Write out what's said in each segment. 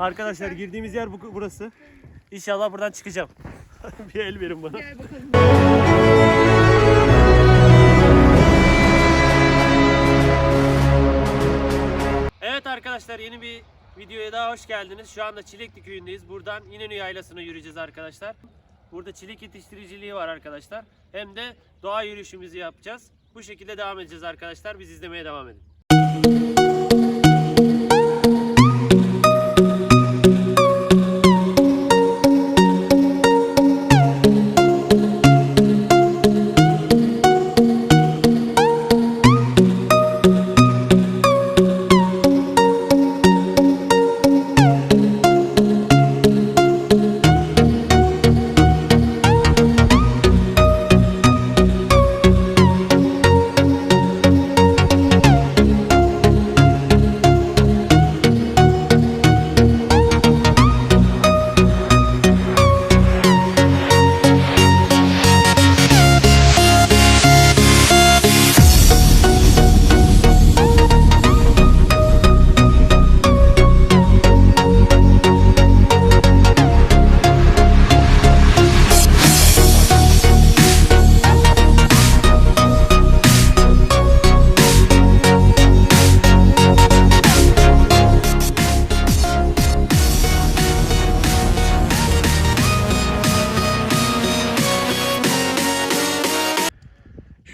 Arkadaşlar girdiğimiz yer bu, burası. İnşallah buradan çıkacağım. bir el verin bana. Gel bakalım. Evet arkadaşlar yeni bir videoya daha hoş geldiniz. Şu anda Çilekli köyündeyiz. Buradan İnönü Yaylası'na yürüyeceğiz arkadaşlar. Burada çilek yetiştiriciliği var arkadaşlar. Hem de doğa yürüyüşümüzü yapacağız. Bu şekilde devam edeceğiz arkadaşlar. Biz izlemeye devam edin.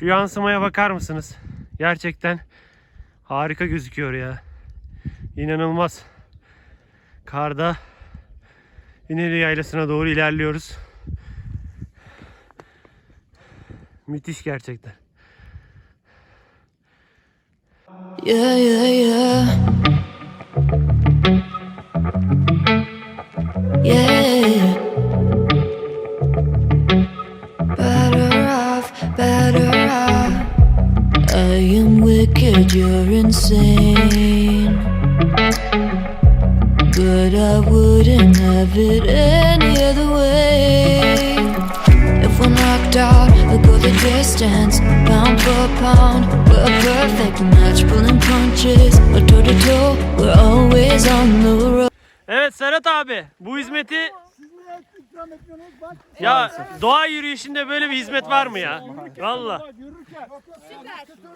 Yansımaya bakar mısınız? Gerçekten harika gözüküyor ya. İnanılmaz. Karda İnönü Yaylası'na doğru ilerliyoruz. Müthiş gerçekten. Yeah, yeah, yeah. Yeah. You're insane. But I wouldn't have it any other way. If we're knocked out, we'll go the distance. Pound for pound, we're a perfect match. Pulling punches, or toe to toe, we're always on the road. Evet Serhat abi bu hizmeti ya doğa yürüyüşünde böyle bir hizmet var mı ya? Valla.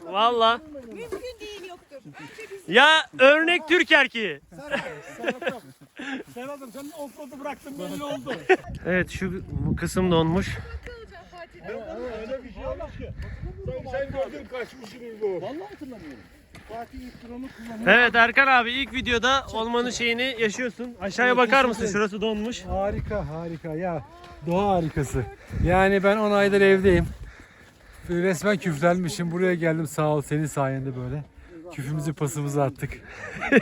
Valla. Mümkün değil yoktur. Önce biz Ya örnek Türk erkeği. Serhat'ım sen offroad'u bıraktın belli oldu. Evet şu bu kısım donmuş. Öyle bir şey olmuş ki. Sen, sen gördün kaçmış gibi bu. Vallahi hatırlamıyorum. Evet Erkan abi ilk videoda olmanın şeyini yaşıyorsun. Aşağıya bakar mısın? Şurası donmuş. Harika harika ya. Doğa harikası. Yani ben 10 aydır evdeyim. Resmen küflenmişim. Buraya geldim sağ ol senin sayende böyle. Küfümüzü pasımızı attık.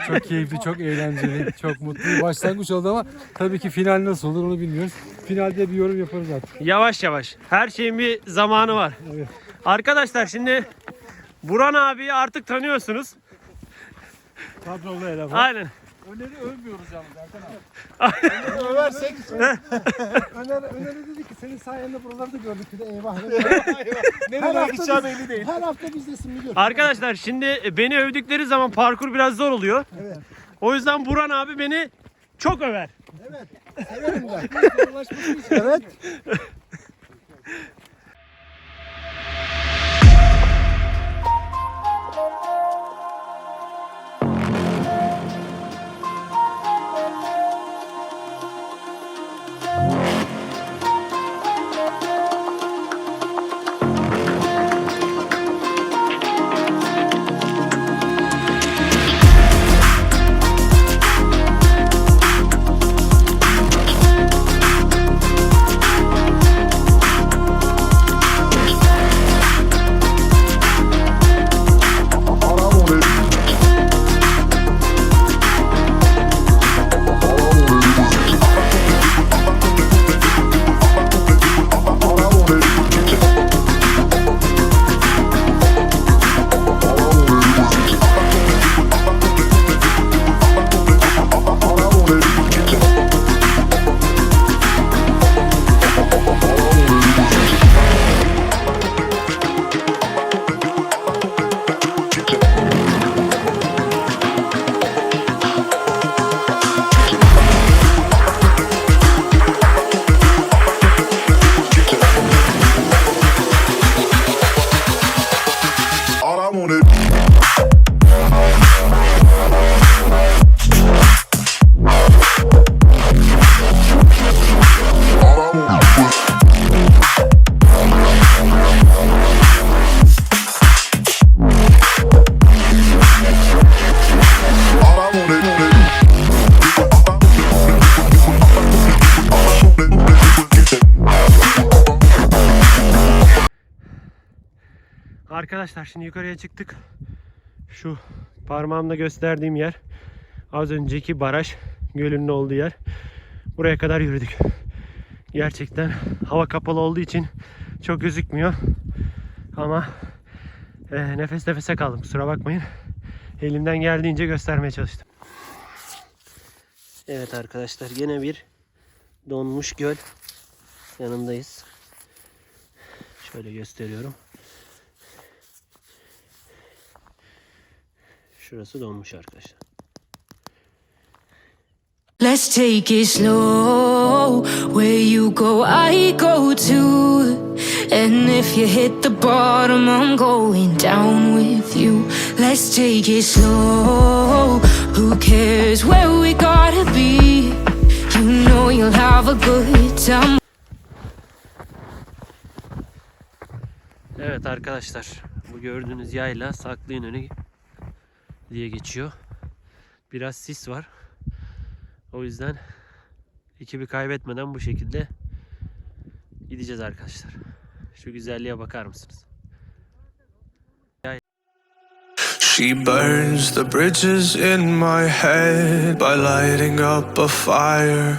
çok keyifli, çok eğlenceli, çok mutlu. Başlangıç oldu ama tabii ki final nasıl olur onu bilmiyoruz. Finalde bir yorum yaparız artık. Yavaş yavaş. Her şeyin bir zamanı var. Evet. Arkadaşlar şimdi Buran abi artık tanıyorsunuz. Kadrolu eleman. Aynen. Öner'i övmüyoruz yalnız Erkan abi. Översek. Öner, Öner dedi ki senin sayende buraları da gördük dedi eyvah. Nereye gideceği belli değil. Her hafta bizdesin biliyorum. Arkadaşlar şimdi beni övdükleri zaman parkur biraz zor oluyor. O yüzden Buran abi beni çok över. Severim ben. evet. Arkadaşlar şimdi yukarıya çıktık. Şu parmağımda gösterdiğim yer az önceki baraj gölünün olduğu yer. Buraya kadar yürüdük. Gerçekten hava kapalı olduğu için çok gözükmüyor. Ama e, nefes nefese kaldım kusura bakmayın. Elimden geldiğince göstermeye çalıştım. Evet arkadaşlar yine bir donmuş göl yanındayız. Şöyle gösteriyorum. Şurası donmuş arkadaşlar. Let's take it slow. Where you go, I go too. And if you hit the bottom, I'm going down with you. Let's take it slow. Who cares where we gotta be? You know you'll have a good time. Evet arkadaşlar bu gördüğünüz yayla Saklı İnönü diye geçiyor. Biraz sis var. O yüzden ekibi kaybetmeden bu şekilde gideceğiz arkadaşlar. Şu güzelliğe bakar mısınız? She burns the bridges in my head by lighting up a fire.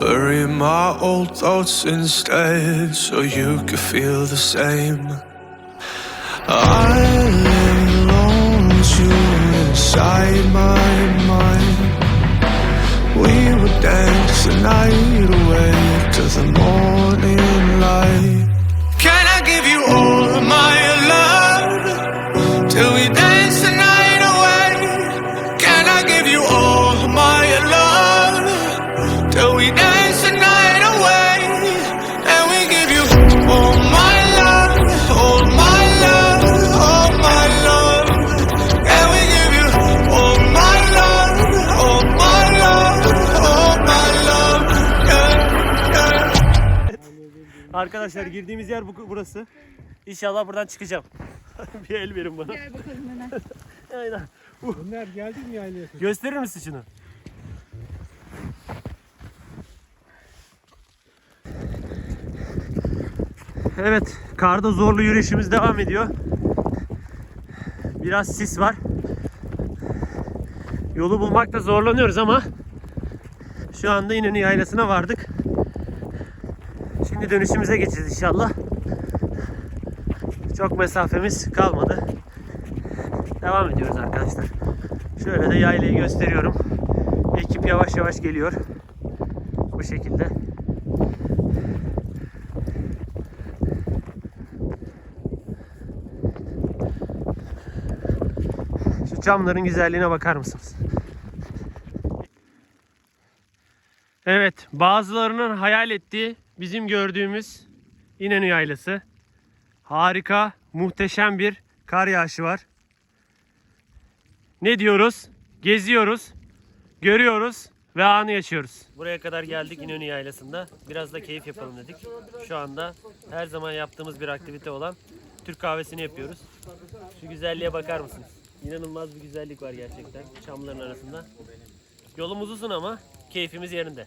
Bury my old thoughts instead so you could feel the same. I inside my mind. We would dance the night away to the morning Arkadaşlar girdiğimiz yer bu, burası. İnşallah buradan çıkacağım. bir el verin bana. Gel bakalım hemen. Aynen. Ömer geldin mi yaylaya? Gösterir misin şunu? Evet, karda zorlu yürüyüşümüz devam ediyor. Biraz sis var. Yolu bulmakta zorlanıyoruz ama şu anda İnönü Yaylası'na vardık. Şimdi dönüşümüze geçeceğiz inşallah. Çok mesafemiz kalmadı. Devam ediyoruz arkadaşlar. Şöyle de yaylayı gösteriyorum. Ekip yavaş yavaş geliyor. Bu şekilde. Şu camların güzelliğine bakar mısınız? Evet, bazılarının hayal ettiği bizim gördüğümüz İnönü Yaylası. Harika, muhteşem bir kar yağışı var. Ne diyoruz? Geziyoruz, görüyoruz ve anı yaşıyoruz. Buraya kadar geldik İnönü Yaylası'nda. Biraz da keyif yapalım dedik. Şu anda her zaman yaptığımız bir aktivite olan Türk kahvesini yapıyoruz. Şu güzelliğe bakar mısınız? İnanılmaz bir güzellik var gerçekten çamların arasında. Yolumuz uzun ama keyfimiz yerinde.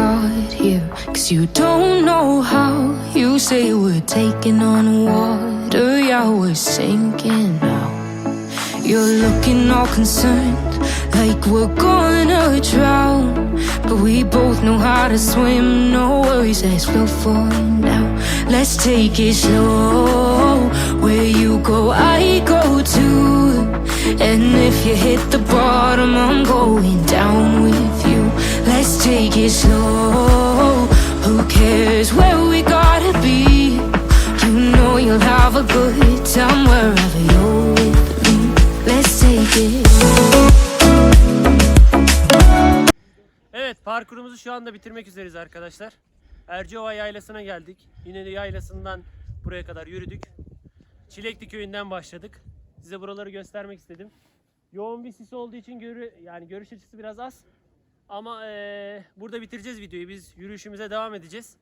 Got here, cause you don't know how. You say we're taking on water, yeah, we're sinking now. You're looking all concerned, like we're gonna drown. But we both know how to swim, no worries, let's flow for now. Let's take it slow. Where you go, I go too. And if you hit the bottom, I'm going down take it slow. Who cares where we gotta be? You know you'll have a good time wherever you're with me. here. Evet parkurumuzu şu anda bitirmek üzereyiz arkadaşlar. Erciyova Yaylası'na geldik. İnönü Yaylası'ndan buraya kadar yürüdük. Çilekli Köyü'nden başladık. Size buraları göstermek istedim. Yoğun bir sis olduğu için görü yani görüş açısı biraz az. Ama e, burada bitireceğiz videoyu. Biz yürüyüşümüze devam edeceğiz.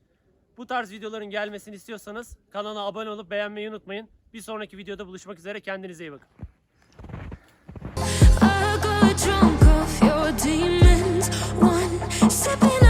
Bu tarz videoların gelmesini istiyorsanız kanala abone olup beğenmeyi unutmayın. Bir sonraki videoda buluşmak üzere. Kendinize iyi bakın. demons. One step